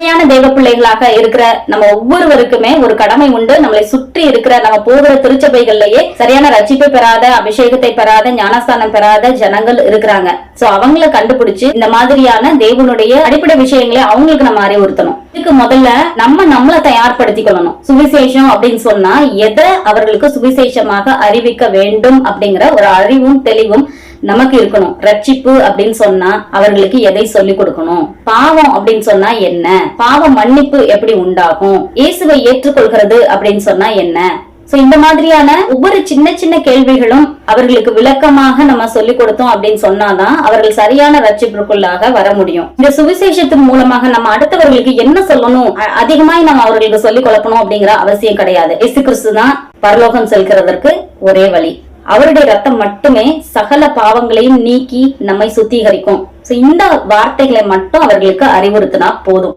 உண்மையான தெய்வ பிள்ளைகளாக இருக்கிற நம்ம ஒவ்வொருவருக்குமே ஒரு கடமை உண்டு. நம்மளை சுற்றி இருக்கிற நம்ம போகிற திருச்சபைகள்லயே சரியான ரட்சிப்பை பெறாத அபிஷேகத்தை பெறாத ஞானஸ்தானம் பெறாத ஜனங்கள் இருக்கிறாங்க. சோ அவங்கள கண்டுபிடிச்சு இந்த மாதிரியான தேவனுடைய அடிப்படை விஷயங்களை அவங்களுக்கு நம்ம அறிவுறுத்தணும். இதுக்கு முதல்ல நம்ம நம்மளை தயார்படுத்திக் கொள்ளணும் சுவிசேஷம் அப்படின்னு சொன்னா எதை அவர்களுக்கு சுவிசேஷமாக அறிவிக்க வேண்டும் அப்படிங்கிற ஒரு அறிவும் தெளிவும் நமக்கு இருக்கணும். ரட்சிப்பு அப்படின்னு சொன்னா அவர்களுக்கு எதை சொல்லி கொடுக்கணும்? பாவம் அப்படின்னு சொன்னா என்ன? பாவ மன்னிப்பு எப்படி உண்டாகும்? இயேசுவை ஏற்றுக்கொள்கிறது அப்படின்னு சொன்னா என்ன? சோ இந்த மாதிரியான ஒவ்வொரு சின்ன சின்ன கேள்விகளும் அவர்களுக்கு விளக்கமாக நம்ம சொல்லி கொடுத்தோம் அப்படின்னு சொன்னாதான் அவர்கள் சரியான ரட்சிப்பிற்குள்ளாக வர முடியும். இந்த சுவிசேஷத்தின் மூலமாக நம்ம அடுத்தவர்களுக்கு என்ன சொல்லணும்? அ- அதிகமாய் நம்ம அவர்களுக்கு சொல்லி கொடுக்கணும் அப்படிங்கிற அவசியம் கிடையாது. இசு கிறிஸ்து தான் பரலோகம் செல்கிறதற்கு ஒரே வழி. அவருடைய ரத்தம் மட்டுமே சகல பாவங்களையும் நீக்கி நம்மை சுத்திகரிக்கும். இந்த வார்த்தைகளை மட்டும் அவர்களுக்கு அறிவுறுத்தினா போதும்.